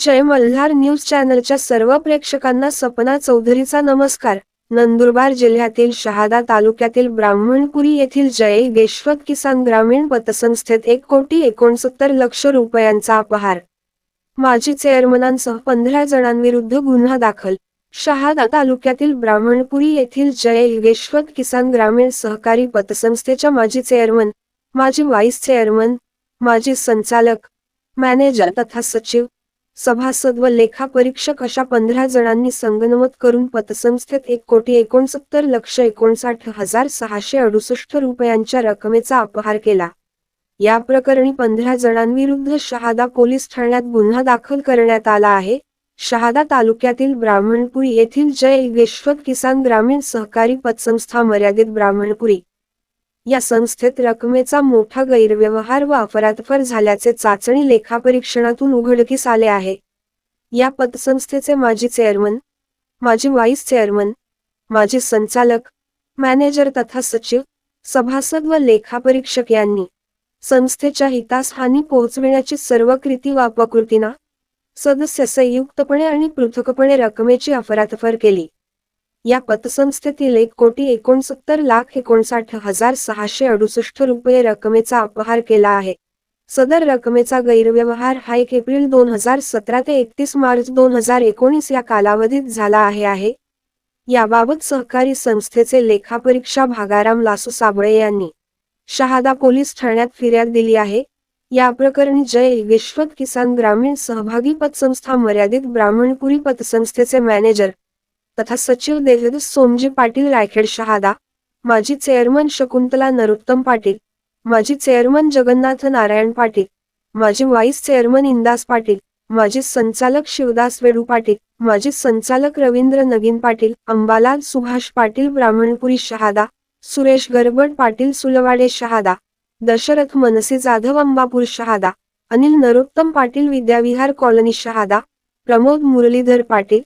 जय Malhar news चॅनलच्या सर्व प्रेक्षकांना सपना चौधरीचा नमस्कार. नंदुरबार जिल्ह्यातील शहादा तालुक्यातील ब्राह्मणपुरी येथील जय गेश्वत किसान ग्रामीण पतसंस्थेत एक कोटी एकोणसत्तर लक्ष रुपयांचा अपहार. माजी चेअरमनांसह पंधरा जणांविरुद्ध गुन्हा दाखल. शहादा तालुक्यातील ब्राह्मणपुरी येथील जय योगेश्वर किसान ग्रामीण सहकारी पतसंस्थेच्या माजी चेअरमन माजी व्हाईस चेअरमन माजी संचालक मॅनेजर तथा सचिव सभासद व लेखापरीक्षक अशा पंधरा जणांनी संगनमत करून पतसंस्थेत एक कोटी एकोणसत्तर लक्ष एकोणसाठ हजार सहाशे अडुसष्ट रुपयांच्या रकमेचा अपहार केला. या प्रकरणी पंधरा जणांविरुद्ध शहादा पोलीस ठाण्यात गुन्हा दाखल करण्यात आला आहे. शहादा तालुक्यातील ब्राह्मणपुरी येथील जय विश्वत किसान ग्रामीण सहकारी पतसंस्था मर्यादित ब्राह्मणपुरी. या संस्थेत रकमेचा मोठा गैरव्यवहार व अफरातफर झाल्याचे चाचणी लेखापरीक्षणातून उघडकीस आले आहे. या पतसंस्थेचे माजी चेअरमन माजी व्हाईस चेअरमन माजी संचालक मॅनेजर तथा सचिव सभासद व लेखापरीक्षक यांनी संस्थेच्या हितास हानी पोहोचविण्याची सर्व कृती व अपकृतींना सदस्य संयुक्तपणे आणि पृथकपणे रकमेची अफरातफर केली. या पतसंस्थेतील एक कोटी एकोणसत्तर लाख एकोणसाठ हजार सहाशे अडुसष्ट रुपये रकमेचा अपहार केला आहे. सदर रकमेचा गैरव्यवहार हा एक एप्रिल दोन हजार सतरा ते एकतीस मार्च दोन हजार एकोणीस या कालावधीत झाला आहे आहे. याबाबत सहकारी संस्थेचे लेखापरीक्षा भागाराम लासू साबळे यांनी शहादा पोलीस ठाण्यात फिर्याद दिली आहे. या प्रकरणी जय विश्वत किसान ग्रामीण सहभागी पतसंस्था मर्यादित ब्राह्मणपुरी पतसंस्थेचे मॅनेजर तथा सचिव देवदत्त सोमजी पाटील रायखेड शहादा माजी चेअरमन शकुंतला नरोत्तम पाटील माजी चेअरमन जगन्नाथ नारायण पाटील माजी व्हाईस चेअरमन इंदास पाटील माजी संचालक शिवदास वेडू पाटील माजी संचालक रवींद्र नगीन पाटील अंबालाल सुभाष पाटील ब्राह्मणपुरी शहादा सुरेश गरबड पाटील सुलवाडे शहादा दशरथ मनसे जाधव अंबापूर शहादा अनिल नरोत्तम पाटील विद्याविहार कॉलनी शहादा प्रमोद मुरलीधर पाटील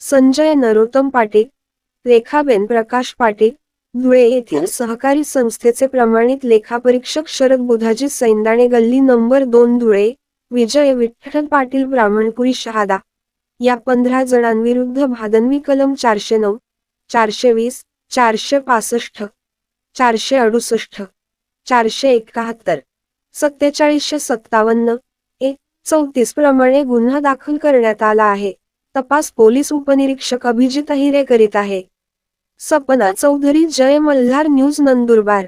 संजय नरोत्तम पाटील रेखाबेन प्रकाश पाटील धुळे येथील सहकारी संस्थेचे प्रमाणित लेखापरीक्षक शरद बुधाजी सैंदाणे गल्ली नंबर दोन धुळे विजय विठ्ठल पाटील ब्राह्मणपुरी शहादा. या पंधरा जणांविरुद्ध भादनवी कलम चारशे नऊ चारशे वीस चारशे पासष्ट चारशे अडुसष्ट चारशे एकाहत्तर सत्तेचाळीसशे सत्तावन्न एक चौतीस प्रमाणे गुन्हा दाखल करण्यात आला आहे. तपास पोलीस उपनिरीक्षक अभिजित हिरे करीत आहे. सपना चौधरी जय मल्हार न्यूज नंदुरबार.